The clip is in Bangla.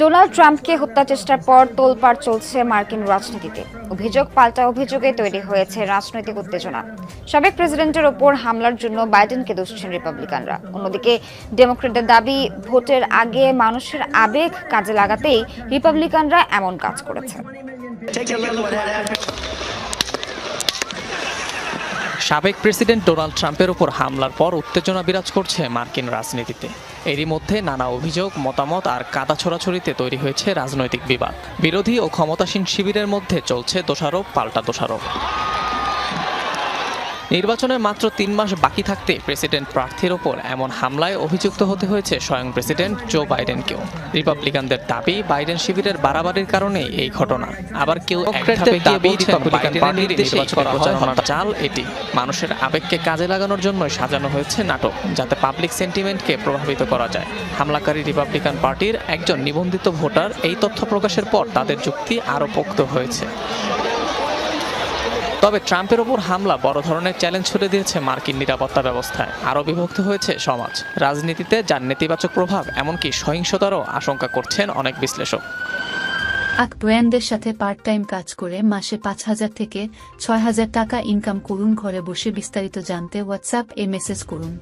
ডোনাল্ড ট্রাম্পকে হত্যা চেষ্টার পর তোলপাড় চলছে মার্কিন রাজনীতিতে। অভিযোগ পাল্টা অভিযোগে তৈরি হয়েছে রাজনৈতিক উত্তেজনা। সাবেক প্রেসিডেন্টের ওপর হামলার জন্য বাইডেনকে দোষছেন রিপাবলিকানরা। অন্যদিকে ডেমোক্রেটদের দাবি, ভোটের আগে মানুষের আবেগ কাজে লাগাতেই রিপাবলিকানরা এমন কাজ করেছে সাবেক প্রেসিডেন্ট ডোনাল্ড ট্রাম্পের উপর হামলার পর উত্তেজনা বিরাজ করছে মার্কিন রাজনীতিতে। এরই মধ্যে নানা অভিযোগ, মতামত আর কাদা ছোড়াছড়িতে তৈরি হয়েছে রাজনৈতিক বিবাদ। বিরোধী ও ক্ষমতাসীন শিবিরের মধ্যে চলছে দোষারোপ, পাল্টা দোষারোপ। নির্বাচনের মাত্র তিন মাস বাকি থাকতে প্রেসিডেন্ট প্রার্থীর ওপর এমন হামলায় অভিযুক্ত হতে হয়েছে স্বয়ং প্রেসিডেন্ট জো বাইডেনকেও। রিপাবলিকানদের দাবি বাইডেন শিবিরের বাড়াবাড়ির কারণে এই ঘটনা। আবার কেউ চাল এটি। মানুষের আবেগকে কাজে লাগানোর জন্য সাজানো হয়েছে নাটক যাতে পাবলিক সেন্টিমেন্টকে প্রভাবিত করা যায়। হামলাকারী রিপাবলিকান পার্টির একজন নিবন্ধিত ভোটার এই তথ্য প্রকাশের পর তাদের যুক্তি আরও পোক্ত হয়েছে। তবে ট্রাম্পের ওপর হামলা বড় ধরনের চ্যালেঞ্জ ছুড়ে দিয়েছে মার্কিন নিরাপত্তা ব্যবস্থায়। আরও বিভক্ত হয়েছে সমাজ। রাজনীতিতে যার নেতিবাচক প্রভাব, এমনকি সহিংসতারও আশঙ্কা করছেন অনেক বিশ্লেষক। আক ব্র্যান্ডের সাথে পার্ট টাইম কাজ করে মাসে পাঁচ হাজার থেকে ছয় হাজার টাকা ইনকাম করুন, ঘরে বসে বিস্তারিত জানতে হোয়াটসঅ্যাপ এ মেসেজ করুন।